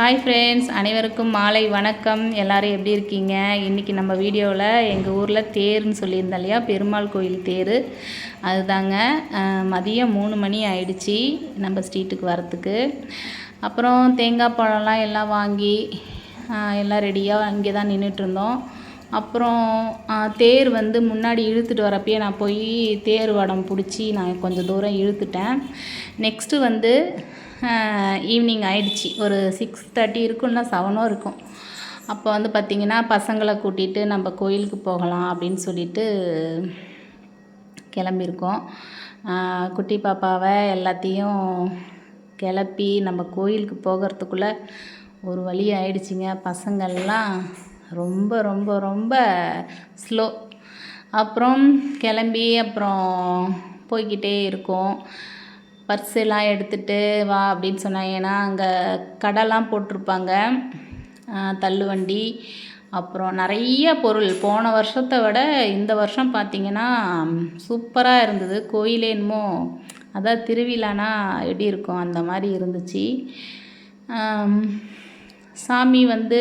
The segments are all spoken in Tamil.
ஹாய் ஃப்ரெண்ட்ஸ் அனைவருக்கும் மாலை வணக்கம். எல்லோரும் எப்படி இருக்கீங்க? இன்றைக்கி நம்ம வீடியோவில் எங்கள் ஊரில் தேர்னு சொல்லியிருந்தோம் இல்லையா? பெருமாள் கோயில் தேர். அதுதாங்க மதியம் மூணு மணி ஆயிடுச்சு நம்ம ஸ்ட்ரீட்டுக்கு வரத்துக்கு அப்புறம் தேங்காய் பழம்லாம் எல்லாம் வாங்கி எல்லாம் ரெடியாக இங்கே தான் நின்றுட்டுருந்தோம் அப்புறம் தேர் வந்து முன்னாடி இழுத்துட்டு வரப்பயே நான் போய் தேர் வடம் பிடிச்சி நான் கொஞ்சம் தூரம் இழுத்துட்டேன். நெக்ஸ்ட்டு வந்து ஈவினிங் ஆயிடுச்சு. ஒரு சிக்ஸ் தேர்ட்டி இருக்கும்னா செவனோ இருக்கும். அப்போ வந்து பார்த்திங்கன்னா பசங்களை கூட்டிகிட்டு நம்ம கோயிலுக்கு போகலாம் அப்படின்னு சொல்லிட்டு கிளம்பியிருக்கோம். குட்டி பாப்பாவை எல்லாத்தையும் கிளப்பி நம்ம கோயிலுக்கு போகிறதுக்குள்ளே ஒரு வழி ஆயிடுச்சுங்க. பசங்கள்லாம் ரொம்ப ரொம்ப ரொம்ப ஸ்லோ அப்புறம் கிளம்பி அப்புறம் போய்க்கிட்டே இருக்கோம். பர்ஸ் எல்லாம் எடுத்துகிட்டு வா அப்படின்னு சொன்னாங்க ஏன்னா அங்கே கடைலாம் போட்டிருப்பாங்க. தள்ளுவண்டி அப்புறம் நிறைய பொருள். போன வருஷத்தை விட இந்த வருஷம் பார்த்திங்கன்னா சூப்பராக இருந்தது. கோயிலே என்னமோ அதான் திருவிழானா எப்படி இருக்கும் அந்த மாதிரி இருந்துச்சு. சாமி வந்து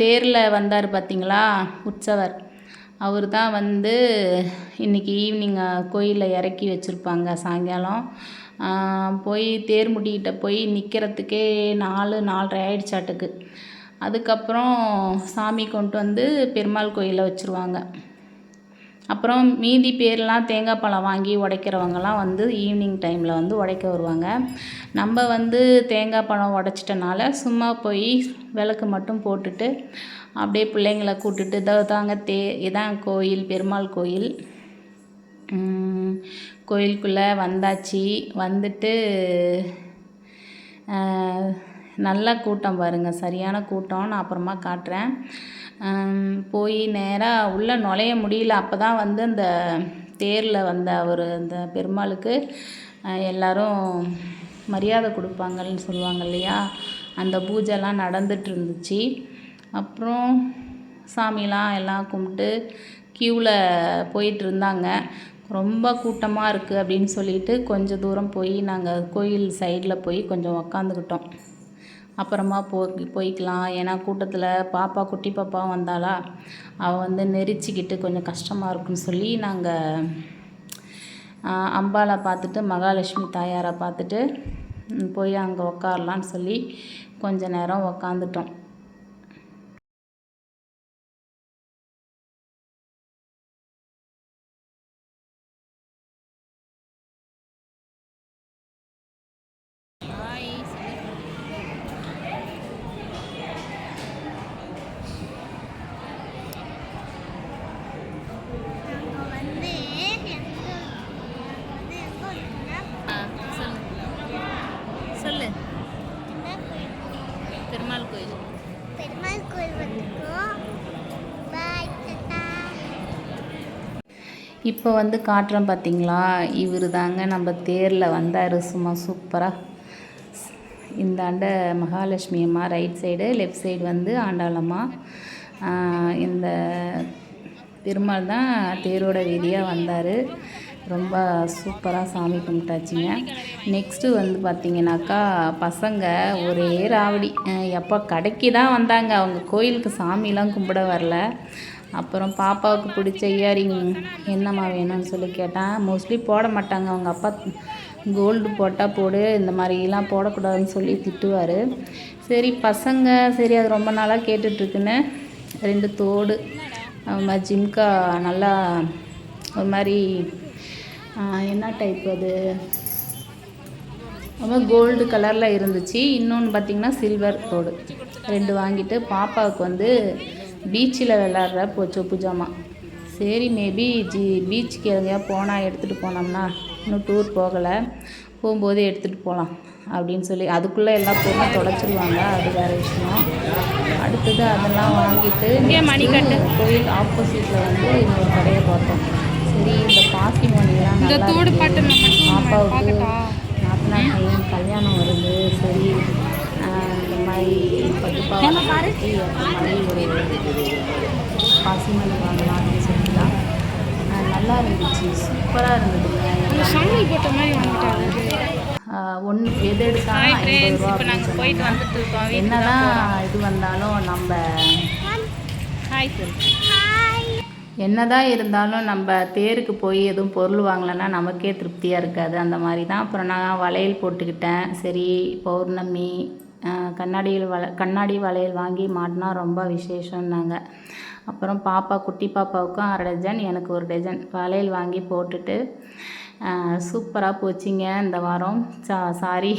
தேரில் வந்தார் பார்த்தீங்களா உற்சவர். அவர் தான் வந்து இன்றைக்கி ஈவினிங் கோயிலில் இறக்கி வச்சுருப்பாங்க சாயங்காலம். போய் தேர் முடிக்கிட்ட போய் நிற்கிறதுக்கே நாலு நாலரை ஆயிடுச்சாட்டுக்கு. அதுக்கப்புறம் சாமி கொண்டு வந்து பெருமாள் கோயிலில் வச்சுருவாங்க. அப்புறம் மீதி பேர்லாம் தேங்காய் பழம் வாங்கி உடைக்கிறவங்கலாம் வந்து ஈவினிங் டைமில் வந்து உடைக்க வருவாங்க. நம்ம வந்து தேங்காய் பழம் உடச்சிட்டனால சும்மா போய் விளக்கு மட்டும் போட்டுட்டு அப்படியே பிள்ளைங்கள கூட்டுட்டு இதோ தாங்க தே இதான் கோயில் பெருமாள் கோயில். கோயிலுக்குள்ளே வந்தாச்சு. வந்துட்டு நல்ல கூட்டம் பாருங்க சரியான கூட்டம். நான் அப்புறமா காட்டுறேன். போய் நேராக உள்ளே நுழைய முடியல. அப்போ தான் வந்து அந்த தேரில் வந்த அவர் அந்த பெருமாளுக்கு எல்லோரும் எல்லாரும் மரியாதை கொடுப்பாங்கன்னு சொல்லுவாங்க இல்லையா? அந்த பூஜைலாம் நடந்துட்டு இருந்துச்சு அப்புறம் சாமிலாம் எல்லாம் கும்பிட்டு க்யூவில் போயிட்டு இருந்தாங்க ரொம்ப கூட்டமாக இருக்குது அப்படின்னு சொல்லிட்டு கொஞ்சம் தூரம் போய் நாங்கள் கோயில் சைடில் போய் கொஞ்சம் உக்காந்துக்கிட்டோம். அப்புறமா போ போய்க்கலாம். ஏன்னா கூட்டத்தில் பாப்பா குட்டி பாப்பா வந்தாளா? அவள் வந்து நெரிச்சிக்கிட்டு கொஞ்சம் கஷ்டமாக இருக்குன்னு சொல்லி நாங்கள் அம்பாலை பார்த்துட்டு மகாலட்சுமி தாயாரை பார்த்துட்டு போய் அங்கே உக்காரலான்னு சொல்லி கொஞ்ச நேரம் உக்காந்துட்டோம் நாங்கள் வந்து எங்க வந்து எங்க வந்தோம்னா சொல்லு என்ன கோயில் பெருமாள் கோயில் பெருமாள் கோயில் வந்துருக்கோம் பாய் தாத்தா இப்போ வந்து காட்டுறோம் பார்த்தீங்களா? இவர் தாங்க நம்ம தேரில் வந்தார். சும்மா சூப்பராக இந்த மகாலட்சுமி அம்மா ரைட் சைடு லெஃப்ட் சைடு வந்து ஆண்டாளம்மா இந்த பெருமாள் தான் தேரோட வீதியாக வந்தார். ரொம்ப சூப்பராக சாமி கும்பிட்டாச்சுங்க. நெக்ஸ்ட்டு வந்து பார்த்தீங்கன்னாக்கா பசங்க ஒரே ராவடி. எப்போ கடைக்கு தான் வந்தாங்க. அவங்க கோயிலுக்கு சாமிலாம் கும்பிட வரல. அப்புறம் பாப்பாவுக்கு பிடிச்ச இயரிங் என்னம்மா வேணும்னு சொல்லி கேட்டேன் மோஸ்ட்லி போட மாட்டாங்க. அவங்க அப்பா கோல்டு போட்டால் போடு இந்த மாதிரிலாம் போடக்கூடாதுன்னு சொல்லி திட்டுவார். சரி பசங்க சரி அது ரொம்ப நாளாக கேட்டுட்ருக்குன்னு ரெண்டு தோடு மாதிரி ஜிம்கா நல்லா ஒரு மாதிரி என்ன டைப் அது? ரொம்ப கோல்டு கலரில் இருந்துச்சு. இன்னொன்று பார்த்திங்கன்னா சில்வர் தோடு. ரெண்டு வாங்கிட்டு பாப்பாவுக்கு வந்து பீச்சில் விளாட்ற போ சொப்பு ஜாமா சரி மேபி ஜி பீச்சுக்கு எங்கேயா போனால் எடுத்துகிட்டு போனோம்னா இன்னும் டூர் போகலை. போகும்போது எடுத்துகிட்டு போகலாம் அப்படின்னு சொல்லி அதுக்குள்ளே எல்லா பொருளும் தொலைச்சிருவாங்க. அது வேறு விஷயம். அடுத்தது அதெல்லாம் வாங்கிட்டு மணிக்கட்டு. கோயில் ஆப்போசிட்டில் வந்து இன்னொரு கடையை பார்த்தோம். சரி இந்த பாசி இருக்கு. பாப்பாவுக்கு நாத்தனார் பையன் கல்யாணம் வருது. சரி இந்த மாதிரி பட்டு பாவாடை கட்டி அந்த மாதிரி ஒரு பாசிமணி வாங்கலாம் அப்படின்னு சொல்லி தான் நல்லா இருந்துச்சு சூப்பராக இருந்தது சாமி போட்ட மாதிரி ஒன்று எது எடுத்தாலும் போயிட்டு வந்துட்டு இருக்கோம் என்னதான் இது வந்தாலும் நம்ம ஹாய் என்னதான் இருந்தாலும் நம்ம தேருக்கு போய் எதுவும் பொருள் வாங்கலைன்னா நமக்கே திருப்தியாக இருக்காது அந்த மாதிரி தான் அப்புறம் நான் வளையல் போட்டுக்கிட்டேன் சரி பௌர்ணமி கண்ணாடியில் வள கண்ணாடி வளையல் வாங்கி மாட்டினா ரொம்ப விசேஷம்னாங்க. அப்புறம் பாப்பா குட்டி பாப்பாவுக்கும் அரை டஜன் எனக்கு ஒரு டஜன் வளையல் வாங்கி போட்டுட்டு சூப்பராக போச்சுங்க இந்த வாரம். சா சாரி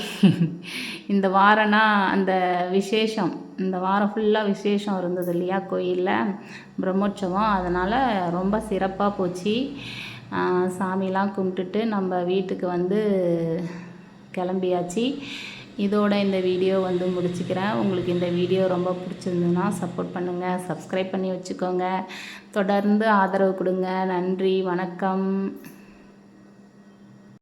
இந்த வாரம்னா அந்த விசேஷம். இந்த வாரம் ஃபுல்லாக விசேஷம் இருந்தது இல்லையா கோயிலில். பிரம்மோற்சவம். அதனால் ரொம்ப சிறப்பாக போச்சு. சாமிலாம் கும்பிட்டுட்டு நம்ம வீட்டுக்கு வந்து கிளம்பியாச்சு. இதோட இந்த வீடியோ வந்து முடிச்சுக்கிறேன். உங்களுக்கு இந்த வீடியோ ரொம்ப பிடிச்சிருந்ததுன்னா சப்போர்ட் பண்ணுங்கள் சப்ஸ்கிரைப் பண்ணி வச்சுக்கோங்க. தொடர்ந்து ஆதரவு கொடுங்க. நன்றி. வணக்கம்.